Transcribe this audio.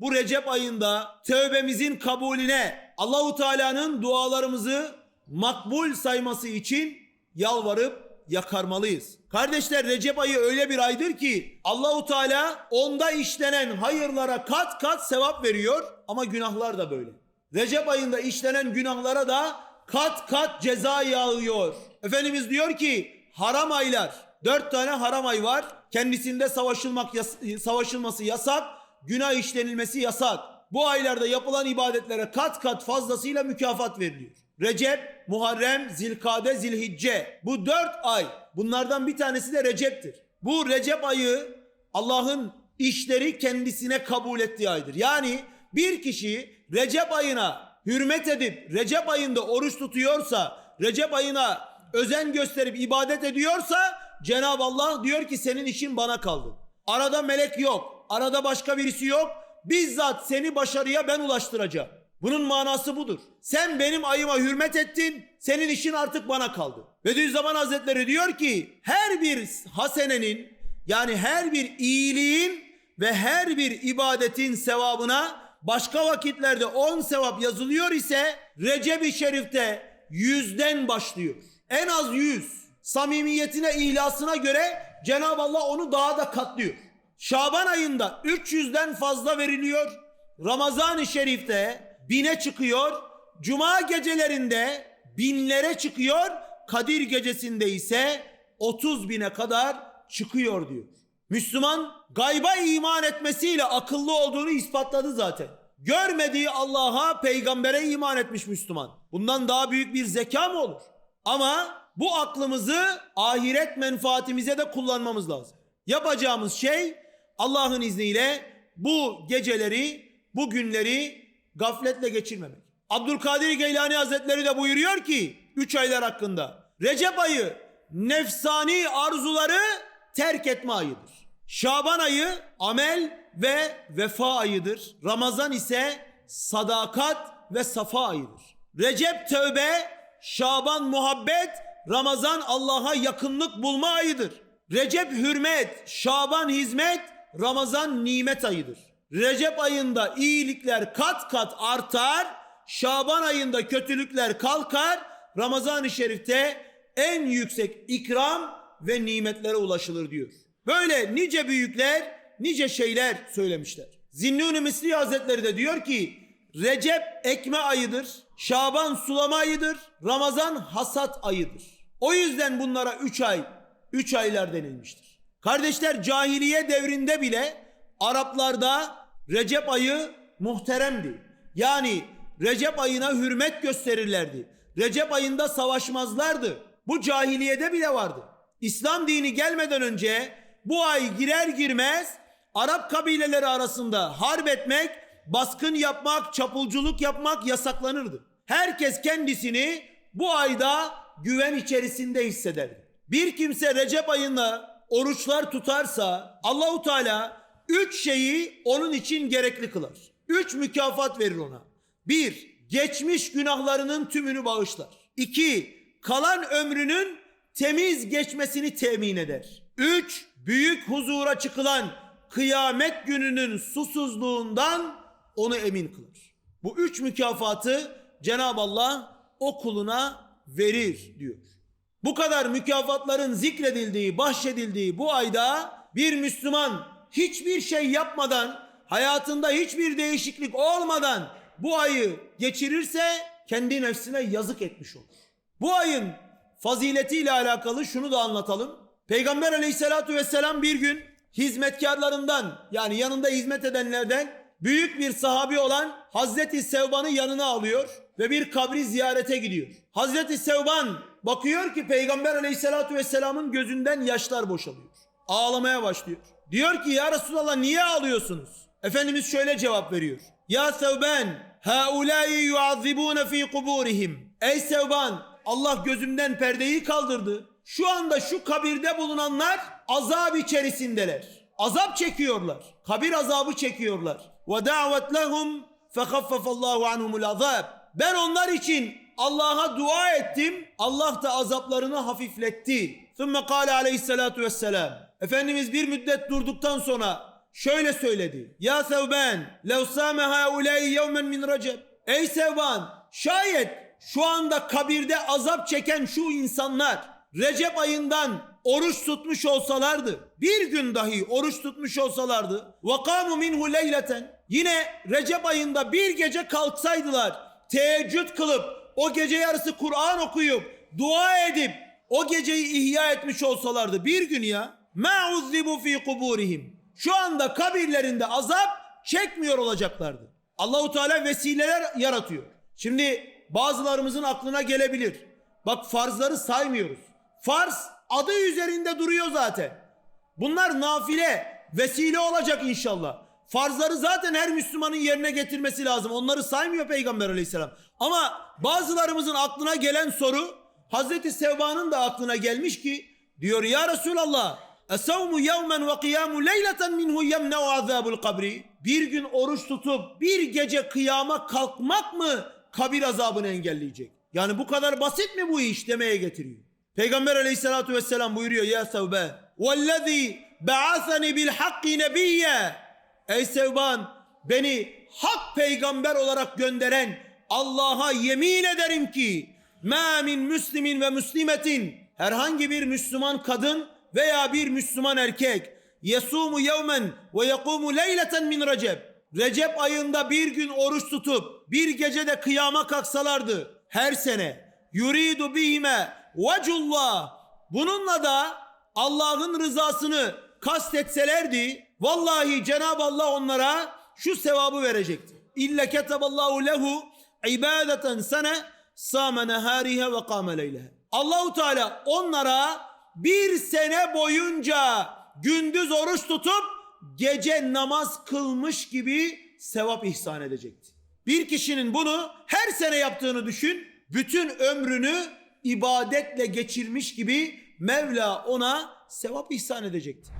bu Recep ayında tövbemizin kabulüne Allahu Teala'nın dualarımızı makbul sayması için yalvarıp yakarmalıyız. Kardeşler Recep ayı öyle bir aydır ki Allahu Teala onda işlenen hayırlara kat kat sevap veriyor ama günahlar da böyle. Recep ayında işlenen günahlara da kat kat ceza yağıyor. Efendimiz diyor ki haram aylar dört tane haram ay var. Kendisinde savaşılmak yas- savaşılması yasak, günah işlenilmesi yasak. Bu aylarda yapılan ibadetlere kat kat fazlasıyla mükafat veriliyor. Recep, Muharrem, Zilkade, Zilhicce. Bu dört ay. Bunlardan bir tanesi de Recep'tir. Bu Recep ayı Allah'ın işleri kendisine kabul ettiği aydır. Yani bir kişi Recep ayına hürmet edip Recep ayında oruç tutuyorsa, Recep ayına özen gösterip ibadet ediyorsa Cenab-ı Allah diyor ki senin işin bana kaldı. Arada melek yok, arada başka birisi yok. Bizzat seni başarıya ben ulaştıracağım. Bunun manası budur. Sen benim ayıma hürmet ettin, senin işin artık bana kaldı. Bediüzzaman Hazretleri diyor ki her bir hasenenin yani her bir iyiliğin ve her bir ibadetin sevabına başka vakitlerde 10 sevap yazılıyor ise Recep-i Şerif'te yüzden başlıyor. En az 100. Samimiyetine, ihlasına göre Cenab-ı Allah onu daha da katlıyor. Şaban ayında 300'den fazla veriliyor. Ramazan-ı Şerif'te bine çıkıyor. Cuma gecelerinde binlere çıkıyor. Kadir gecesinde ise 30 bine kadar çıkıyor diyor. Müslüman gayba iman etmesiyle akıllı olduğunu ispatladı zaten. Görmediği Allah'a, peygambere iman etmiş Müslüman. Bundan daha büyük bir zeka mı olur? Ama bu aklımızı ahiret menfaatimize de kullanmamız lazım. Yapacağımız şey Allah'ın izniyle bu geceleri, bu günleri gafletle geçirmemek. Abdülkadir Geylani Hazretleri de buyuruyor ki 3 aylar hakkında Recep ayı nefsani arzuları terk etme ayıdır. Şaban ayı amel ve vefa ayıdır. Ramazan ise sadakat ve safa ayıdır. Recep tövbe, Şaban muhabbet, Ramazan Allah'a yakınlık bulma ayıdır. Recep hürmet, Şaban hizmet, Ramazan nimet ayıdır. Recep ayında iyilikler kat kat artar, Şaban ayında kötülükler kalkar, Ramazan-ı Şerif'te en yüksek ikram ve nimetlere ulaşılır diyor. Böyle nice büyükler, nice şeyler söylemişler. Zinnun-i Misli Hazretleri de diyor ki, Recep ekme ayıdır, Şaban sulama ayıdır, Ramazan hasat ayıdır. O yüzden bunlara üç ay, üç aylar denilmiştir. Kardeşler cahiliye devrinde bile Araplarda Recep ayı muhteremdi. Yani Recep ayına hürmet gösterirlerdi. Recep ayında savaşmazlardı. Bu cahiliyede bile vardı. İslam dini gelmeden önce bu ay girer girmez Arap kabileleri arasında harp etmek, baskın yapmak, çapulculuk yapmak yasaklanırdı. Herkes kendisini bu ayda güven içerisinde hissederdi. Bir kimse Recep ayında oruçlar tutarsa Allahu Teala üç şeyi onun için gerekli kılar. Üç mükafat verir ona. Bir, geçmiş günahlarının tümünü bağışlar. İki, kalan ömrünün temiz geçmesini temin eder. Üç, büyük huzura çıkılan kıyamet gününün susuzluğundan onu emin kılar. Bu üç mükafatı Cenab-ı Allah o kuluna verir diyor. Bu kadar mükafatların zikredildiği, bahşedildiği bu ayda bir Müslüman hiçbir şey yapmadan, hayatında hiçbir değişiklik olmadan bu ayı geçirirse kendi nefsine yazık etmiş olur. Bu ayın faziletiyle alakalı şunu da anlatalım. Peygamber aleyhissalatu vesselam bir gün hizmetkarlarından yani yanında hizmet edenlerden büyük bir sahabi olan Hazreti Sevban'ı yanına alıyor ve bir kabri ziyarete gidiyor. Hazreti Sevban bakıyor ki Peygamber aleyhissalatu vesselamın gözünden yaşlar boşalıyor. Ağlamaya başlıyor. Diyor ki ya Resulallah niye ağlıyorsunuz? Efendimiz şöyle cevap veriyor. Ya Sevban haulâi yuazzibûne fî kuburihim. Ey Sevban Allah gözümden perdeyi kaldırdı. Şu anda şu kabirde bulunanlar azap içerisindeler. Azap çekiyorlar. Kabir azabı çekiyorlar. Ve davet lehum fehaffafallahu anhumul azab. Ben onlar için Allah'a dua ettim. Allah da azaplarını hafifletti. Sümme kâle aleyhissalatu vesselam. Efendimiz bir müddet durduktan sonra şöyle söyledi. Ya Sevben, lev sâme haulâi yevmen min recep. Ey Sevban, şayet şu anda kabirde azap çeken şu insanlar Recep ayından oruç tutmuş olsalardı, bir gün dahi oruç tutmuş olsalardı, vakamu minhu leyleten, yine Recep ayında bir gece kalksaydılar, teheccüd kılıp, o gece yarısı Kur'an okuyup, dua edip, o geceyi ihya etmiş olsalardı bir gün ya, ma uzzibu fi kuburihim. Şu anda kabirlerinde azap çekmiyor olacaklardı. Allahu Teala vesileler yaratıyor. Şimdi bazılarımızın aklına gelebilir. Bak farzları saymıyoruz. Farz adı üzerinde duruyor zaten. Bunlar nafile, vesile olacak inşallah. Farzları zaten her Müslümanın yerine getirmesi lazım. Onları saymıyor Peygamber aleyhisselam. Ama bazılarımızın aklına gelen soru Hazreti Sevba'nın da aklına gelmiş ki diyor ya Resulallah Esavmu yevmen ve kıyamu leyleten minhu yemne'u azabul kabri. Bir gün oruç tutup bir gece kıyama kalkmak mı kabir azabını engelleyecek? Yani bu kadar basit mi bu iş demeye getiriyor. Peygamber aleyhissalatu vesselam buyuruyor ya Sevbe. Vellezî be'aseni bil hakki nebiyye. Ey Sevban beni hak peygamber olarak gönderen Allah'a yemin ederim ki ma min müslimin ve müslimetin herhangi bir Müslüman kadın veya bir Müslüman erkek yesumu yevmen ve yekumu leyleten min recep Recep ayında bir gün oruç tutup bir gecede kıyama kalksalardı her sene yuridu bihime vecullah bununla da Allah'ın rızasını kastetselerdi vallahi Cenab-ı Allah onlara şu sevabı verecekti. İlle keteballahu lehu ibadeten sene sâme nehârihe ve kâme leylehe. Allahu Teala onlara bir sene boyunca gündüz oruç tutup gece namaz kılmış gibi sevap ihsan edecekti. Bir kişinin bunu her sene yaptığını düşün. Bütün ömrünü ibadetle geçirmiş gibi Mevla ona sevap ihsan edecekti.